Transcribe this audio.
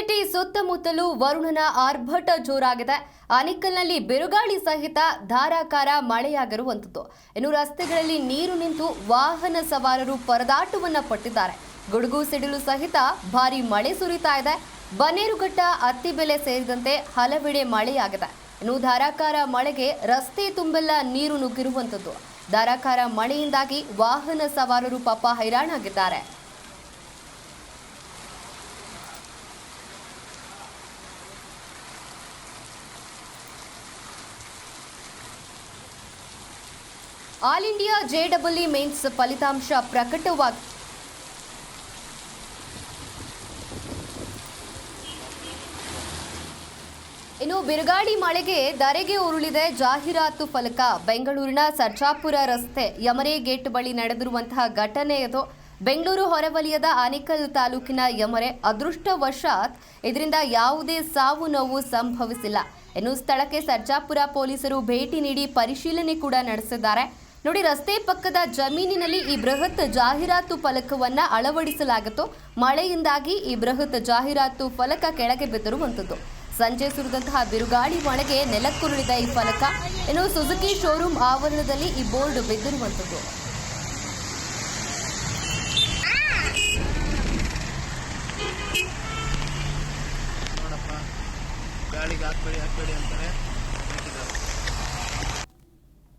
City ಸುತ್ತಮುತ್ತಲು ವರುಣನ ಆರ್ಭಟ ಜೋರಾಗಿದೆ. ಆನಿಕಲ್ನಲ್ಲಿ ಬಿರುಗಾಳಿ ಸಹಿತ ಧಾರಾಕಾರ ಮಳೆಯಾಗಿರುವಂಥದ್ದು. ಇನ್ನು ರಸ್ತೆಗಳಲ್ಲಿ ನೀರು ನಿಂತು ವಾಹನ ಸವಾರರು ಪರದಾಟವನ್ನ ಪಟ್ಟಿದ್ದಾರೆ. ಗುಡುಗು ಸಿಡಿಲು ಸಹಿತ ಭಾರಿ ಮಳೆ ಸುರಿತಾ ಇದೆ. ಬನ್ನೇರುಘಟ್ಟ, ಅತ್ತಿಬೆಲೆ ಸೇರಿದಂತೆ ಹಲವೆಡೆ ಮಳೆಯಾಗಿದೆ. ಇನ್ನು ಧಾರಾಕಾರ ಮಳೆಗೆ ರಸ್ತೆ ತುಂಬೆಲ್ಲ ನೀರು ನುಗ್ಗಿರುವಂಥದ್ದು. ಧಾರಾಕಾರ ಮಳೆಯಿಂದಾಗಿ ವಾಹನ ಸವಾರರು ಪಾಪ ಹೈರಾಣಾಗಿದ್ದಾರೆ. ಆಲ್ ಇಂಡಿಯಾ ಜೆಡಬ್ಲ್ಇ ಮೇನ್ಸ್ ಫಲಿತಾಂಶ ಪ್ರಕಟವಾಗಿ ಇನ್ನು ಬಿರುಗಾಳಿ ಮಳೆಗೆ ಧರೆಗೆ ಉರುಳಿದೆ ಜಾಹೀರಾತು ಫಲಕ. ಬೆಂಗಳೂರಿನ ಸರ್ಜಾಪುರ ರಸ್ತೆ ಯಮರೆ ಗೇಟ್ ಬಳಿ ನಡೆದಿರುವಂತಹ ಘಟನೆ ಅದು ಬೆಂಗಳೂರು ಹೊರವಲಯದ ಆನೇಕಲ್ ತಾಲೂಕಿನ ಯಮರೆ ಅದೃಷ್ಟವಶಾತ್ ಇದರಿಂದ ಯಾವುದೇ ಸಾವು ನೋವು ಸಂಭವಿಸಿಲ್ಲ. ಇನ್ನು ಸ್ಥಳಕ್ಕೆ ಸರ್ಜಾಪುರ ಪೊಲೀಸರು ಭೇಟಿ ನೀಡಿ ಪರಿಶೀಲನೆ ಕೂಡ ನಡೆಸಿದ್ದಾರೆ. ನೋಡಿ, ರಸ್ತೆ ಪಕ್ಕದ ಜಮೀನಿನಲ್ಲಿ ಈ ಬೃಹತ್ ಜಾಹೀರಾತು ಫಲಕವನ್ನ ಅಳವಡಿಸಲಾಗಿತ್ತು, ಮಳೆಯಿಂದಾಗಿ ಈ ಬೃಹತ್ ಜಾಹೀರಾತು ಫಲಕ ಕೆಳಗೆ ಬಿದ್ದಿರುವಂಥದ್ದು ಸಂಜೆ ಸುರಿದಂತಹ ಬಿರುಗಾಳಿ ಮಳೆಗೆ ನೆಲಕ್ಕುರುಳಿದ ಈ ಫಲಕ, ಇನ್ನು ಸುಜುಕಿ ಶೋರೂಮ್ ಆವರಣದಲ್ಲಿ ಈ ಬೋರ್ಡ್ ಬಿದ್ದಿರುವಂಥದ್ದು ಗಾಳಿಗೆ ಹಾಕ್ಬೇಡಿ ಹಾಕ್ಬೇಡಿ ಅಂತಾರೆ.